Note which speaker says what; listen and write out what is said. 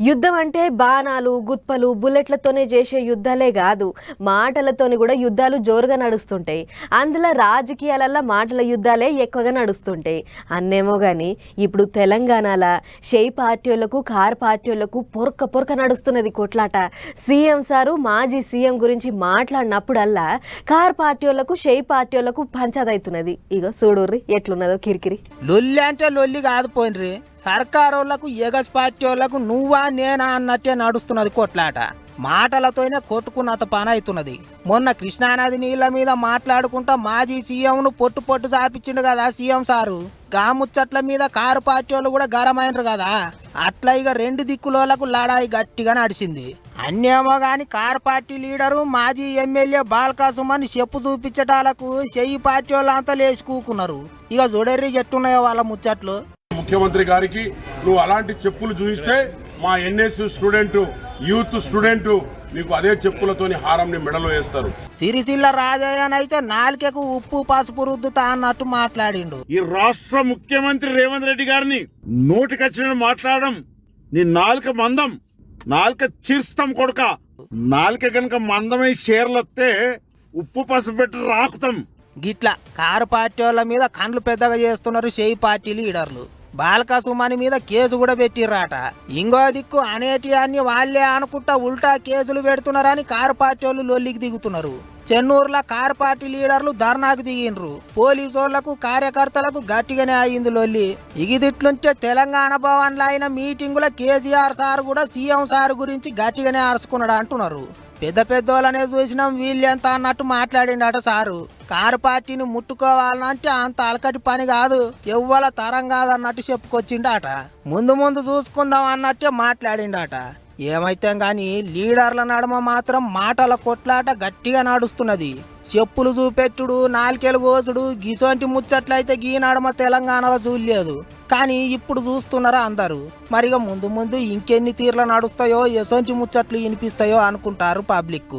Speaker 1: యుద్ధం అంటే బాణాలు గుత్పలు బుల్లెట్లతోనే చేసే యుద్ధాలే కాదు. మాటలతోని కూడా యుద్ధాలు జోరుగా నడుస్తుంటాయి. అందులో రాజకీయాలల్లో మాటల యుద్ధాలే ఎక్కువగా నడుస్తుంటాయి. అన్నేమో కానీ ఇప్పుడు తెలంగాణల షెయి పార్టీలకు కార్ పార్టీలకు పొరక పొరక నడుస్తున్నది కొట్లాట. సీఎం సారు మాజీ సీఎం గురించి మాట్లాడినప్పుడల్లా కార్ పార్టీలకు షెయి పార్టీలకు పంచదవుతున్నది ఇగో చూడుర్రి ఎట్లున్నదో కిరికిరి.
Speaker 2: లొల్లి అంటే లొల్లి కాదు పోయినరి. సర్కారోళ్ళకు ఎగస్ పార్టీ వాళ్ళకు నువ్వా నేనా అన్నట్టే నడుస్తున్నది కొట్లాట. మాటలతోనే కొట్టుకున్నంత పని అవుతున్నది మొన్న కృష్ణానది నీళ్ళ మీద మాట్లాడుకుంటా మాజీ సీఎంను పొట్టు పొట్టు చాపించిండు కదా సీఎం సారు. గాముచ్చట్ల మీద కారు పార్టీ వాళ్ళు కూడా గరమైనరు కదా. అట్లా ఇక రెండు దిక్కులోలకు లడాయి గట్టిగా నడిచింది. అన్నేమో గాని కారు పార్టీ లీడరు మాజీ ఎమ్మెల్యే బాల్కాసుమని చెప్పు చూపించటాలకు చెయ్యి పార్టీ వాళ్ళంతా లేచి కూకున్నారు. ఇక చూడర్రి చెట్టున్నాయో వాళ్ళ ముచ్చట్లు.
Speaker 3: ముఖ్యమంత్రి గారికి నువ్వు అలాంటి చెప్పులు చూపిస్తే మా ఎన్ఎస్ స్టూడెంట్ యూత్ స్టూడెంట్ నీకు అదే చెప్పులతోని హారంని మెడలో వేస్తారు.
Speaker 2: సిరిసిల్ల రాజయ్యనైతే నాలుకకు ఉప్పు పసుపు రుద్దుతా అన్నట్టు మాట్లాడిండు.
Speaker 4: ఈ రాష్ట్ర ముఖ్యమంత్రి రేవంత్ రెడ్డి గారిని నోటికొచ్చిన మాట్లాడడం నీ నాలుక మందం నాలుక చీర్స్తాం కొడుక. నాలుక గనక మందమై షేర్లు వస్తే ఉప్పు పసుపు పెట్టి రాకుతాం.
Speaker 2: గిట్ల కారు పార్టీ వాళ్ళ మీద కండ్లు పెద్దగా చేస్తున్నారు చేయి పార్టీ లీడర్లు బాలకా సుమని మీద కేసు కూడా పెట్టిర్రాట. ఇంకో దిక్కు అనేటి అన్ని వాళ్ళే అనుకుంటా ఉల్టా కేసులు పెడుతున్నారని కారు పార్టీ వాళ్ళు లొల్లికి దిగుతున్నారు. చెన్నూరులో కార్ పార్టీ లీడర్లు ధర్నాకు దిగిండ్రు. పోలీసు కార్యకర్తలకు గట్టిగానే అయింది లొల్లి. ఇగిదిట్లుంచే తెలంగాణ భవన్లో అయిన మీటింగుల కేసీఆర్ సార్ కూడా సీఎం సార్ గురించి గట్టిగానే అరుచుకున్నాడు అంటున్నారు. పెద్ద పెద్దోళ్ళనే చూసినాం వీళ్ళెంత అన్నట్టు మాట్లాడిండట సారు. కారు పార్టీని ముట్టుకోవాలంటే అంత అలకటి పని కాదు ఎవ్వల తరం కాదన్నట్టు చెప్పుకొచ్చిండట. ముందు ముందు చూసుకుందాం అన్నట్టే మాట్లాడిండట. ఏమైతే కానీ లీడర్ల నడమ మాత్రం మాటల కొట్లాట గట్టిగా నడుస్తున్నది. చెప్పులు చూపెట్టుడు నాలుకెలు కోసుడు గిసోంటి ముచ్చట్లయితే గీ నడమ తెలంగాణలో చూడలేదు కానీ ఇప్పుడు చూస్తున్నారా అందరూ? మరిగ ముందు ముందు ఇంకెన్ని తీర్లు నడుస్తాయో ఎసోంటి ముచ్చట్లు వినిపిస్తాయో అనుకుంటారు పబ్లిక్